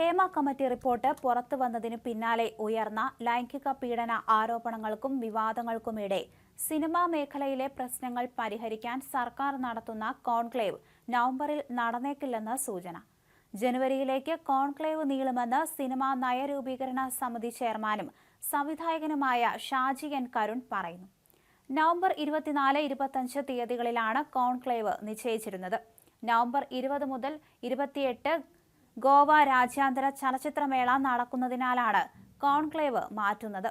Hema committee report പുറത്തു വന്നതിന് പിന്നാലെ ഉയർന്ന ലൈംഗിക പീഡന ആരോപണങ്ങൾക്കും വിവാദങ്ങൾക്കുമിടെ സിനിമാ മേഖലയിലെ പ്രശ്നങ്ങൾ പരിഹരിക്കാൻ സർക്കാർ നടത്തുന്ന കോൺക്ലേവ് നവംബറിൽ നടന്നേക്കില്ലെന്ന് സൂചന. ജനുവരിയിലേക്ക് കോൺക്ലേവ് നീളുമെന്ന് സിനിമാ നയരൂപീകരണ സമിതി ചെയർമാനും സംവിധായകനുമായ ഷാജി എൻ കരുൺ പറയുന്നു. നവംബർ ഇരുപത്തിനാല് ഇരുപത്തഞ്ച് തീയതികളിലാണ് കോൺക്ലേവ് നിശ്ചയിച്ചിരുന്നത്. നവംബർ ഇരുപത് മുതൽ ഇരുപത്തിയെട്ട് ഗോവ രാജ്യാന്തര ചലച്ചിത്രമേള നടക്കുന്നതിനാലാണ് കോൺക്ലേവ് മാറ്റുന്നത്.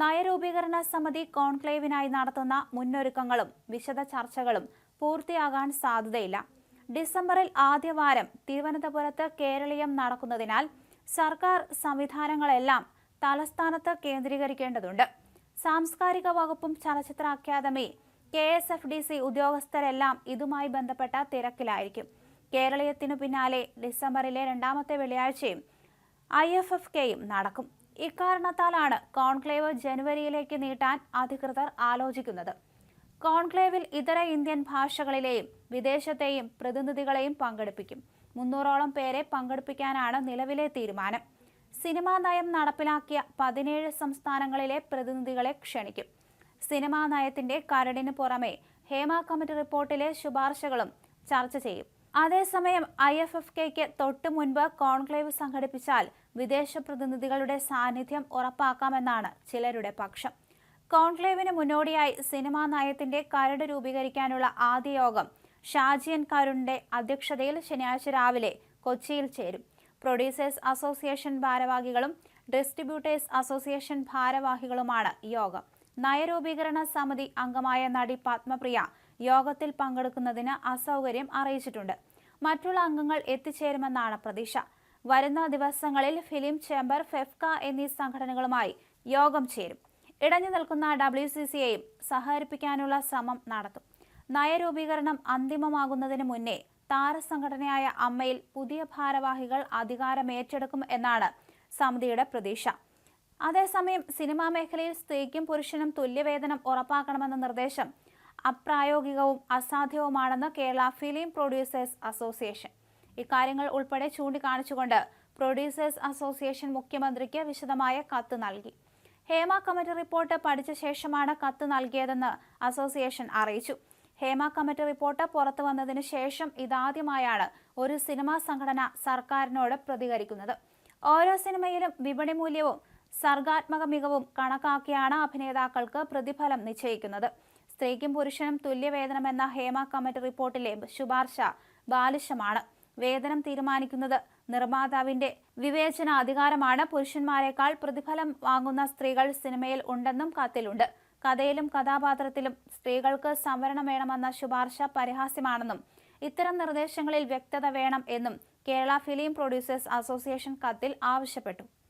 നയരൂപീകരണ സമിതി കോൺക്ലേവിനായി നടത്തുന്ന മുന്നൊരുക്കങ്ങളും വിശദ ചർച്ചകളും പൂർത്തിയാകാൻ സാധ്യതയില്ല. ഡിസംബറിൽ ആദ്യവാരം തിരുവനന്തപുരത്ത് കേരളീയം നടക്കുന്നതിനാൽ സർക്കാർ സംവിധാനങ്ങളെല്ലാം തലസ്ഥാനത്ത് കേന്ദ്രീകരിക്കേണ്ടതുണ്ട്. സാംസ്കാരിക വകുപ്പും ചലച്ചിത്ര academy K S F D C ഉദ്യോഗസ്ഥരെല്ലാം ഇതുമായി ബന്ധപ്പെട്ട തിരക്കിലായിരിക്കും. കേരളീയത്തിനു പിന്നാലെ ഡിസംബറിലെ രണ്ടാമത്തെ വെള്ളിയാഴ്ചയും ഐ എഫ് എഫ് കെയും നടക്കും. ഇക്കാരണത്താലാണ് കോൺക്ലേവ് ജനുവരിയിലേക്ക് നീട്ടാൻ അധികൃതർ ആലോചിക്കുന്നത്. കോൺക്ലേവിൽ ഇതര ഇന്ത്യൻ ഭാഷകളിലെയും വിദേശത്തെയും പ്രതിനിധികളെയും പങ്കെടുപ്പിക്കും. മുന്നൂറോളം പേരെ പങ്കെടുപ്പിക്കാനാണ് നിലവിലെ തീരുമാനം. സിനിമാ നയം നടപ്പിലാക്കിയ പതിനേഴ് സംസ്ഥാനങ്ങളിലെ പ്രതിനിധികളെ ക്ഷണിക്കും. സിനിമാ നയത്തിന്റെ കരടിന് പുറമെ ഹേമ കമ്മിറ്റി റിപ്പോർട്ടിലെ ശുപാർശകളും ചർച്ച ചെയ്യും. അതേസമയം ഐ എഫ് എഫ് കെക്ക് തൊട്ടു മുൻപ് കോൺക്ലേവ് സംഘടിപ്പിച്ചാൽ വിദേശ പ്രതിനിധികളുടെ സാന്നിധ്യം ഉറപ്പാക്കാമെന്നാണ് ചിലരുടെ പക്ഷം. കോൺക്ലേവിന് മുന്നോടിയായി സിനിമാ നയത്തിന്റെ കരട് രൂപീകരിക്കാനുള്ള ആദ്യ യോഗം ഷാജിയൻ കരുണിന്റെ അധ്യക്ഷതയിൽ ശനിയാഴ്ച രാവിലെ കൊച്ചിയിൽ ചേരും. പ്രൊഡ്യൂസേഴ്സ് അസോസിയേഷൻ ഭാരവാഹികളും ഡിസ്ട്രിബ്യൂട്ടേഴ്സ് അസോസിയേഷൻ ഭാരവാഹികളുമാണ് യോഗം. നയരൂപീകരണ സമിതി അംഗമായ നടി പത്മപ്രിയ യോഗത്തിൽ പങ്കെടുക്കുന്നതിന് അസൗകര്യം അറിയിച്ചിട്ടുണ്ട്. മറ്റുള്ള അംഗങ്ങൾ എത്തിച്ചേരുമെന്നാണ് പ്രതീക്ഷ. വരുന്ന ദിവസങ്ങളിൽ ഫിലിം ചേംബർ ഫെഫ്ക എന്നീ സംഘടനകളുമായി യോഗം ചേരും. ഇടഞ്ഞു നിൽക്കുന്ന ഡബ്ല്യു സി സിയെയും സഹകരിപ്പിക്കാനുള്ള ശ്രമം നടത്തും. നയരൂപീകരണം അന്തിമമാകുന്നതിന് മുന്നേ താരസംഘടനയായ അമ്മയിൽ പുതിയ ഭാരവാഹികൾ അധികാരമേറ്റെടുക്കും എന്നാണ് സമിതിയുടെ പ്രതീക്ഷ. അതേസമയം സിനിമാ മേഖലയിൽ സ്ത്രീക്കും പുരുഷനും തുല്യവേതനം ഉറപ്പാക്കണമെന്ന നിർദ്ദേശം അപ്രായോഗികവും അസാധ്യവുമാണെന്ന് കേരള ഫിലിം പ്രൊഡ്യൂസേഴ്സ് അസോസിയേഷൻ. ഇക്കാര്യങ്ങൾ ഉൾപ്പെടെ ചൂണ്ടിക്കാണിച്ചുകൊണ്ട് പ്രൊഡ്യൂസേഴ്സ് അസോസിയേഷൻ മുഖ്യമന്ത്രിക്ക് വിശദമായ കത്ത് നൽകി. ഹേമ കമ്മിറ്റി റിപ്പോർട്ട് പഠിച്ച ശേഷമാണ് കത്ത് നൽകിയതെന്ന് അസോസിയേഷൻ അറിയിച്ചു. ഹേമ കമ്മിറ്റി റിപ്പോർട്ട് പുറത്തു വന്നതിന് ശേഷം ഇതാദ്യമായാണ് ഒരു സിനിമാ സംഘടന സർക്കാരിനോട് പ്രതികരിക്കുന്നത്. ഓരോ സിനിമയിലും വിപണി മൂല്യവും സർഗാത്മക മികവും കണക്കാക്കിയാണ് അഭിനേതാക്കൾക്ക് പ്രതിഫലം നിശ്ചയിക്കുന്നത്. സ്ത്രീക്കും പുരുഷനും തുല്യവേതനമെന്ന ഹേമ കമ്മിറ്റി റിപ്പോർട്ടിലെ ശുപാർശ ബാലിശമാണ്. വേതനം തീരുമാനിക്കുന്നത് നിർമ്മാതാവിന്റെ വിവേചന അധികാരമാണ്. പുരുഷന്മാരെക്കാൾ പ്രതിഫലം വാങ്ങുന്ന സ്ത്രീകൾ സിനിമയിൽ ഉണ്ടെന്നും കത്തിലുണ്ട്. കഥയിലും കഥാപാത്രത്തിലും സ്ത്രീകൾക്ക് സംവരണം വേണമെന്ന ശുപാർശ പരിഹാസ്യമാണെന്നും ഇത്തരം നിർദ്ദേശങ്ങളിൽ വ്യക്തത വേണം എന്നും കേരള ഫിലിം പ്രൊഡ്യൂസേഴ്സ് അസോസിയേഷൻ കത്തിൽ ആവശ്യപ്പെട്ടു.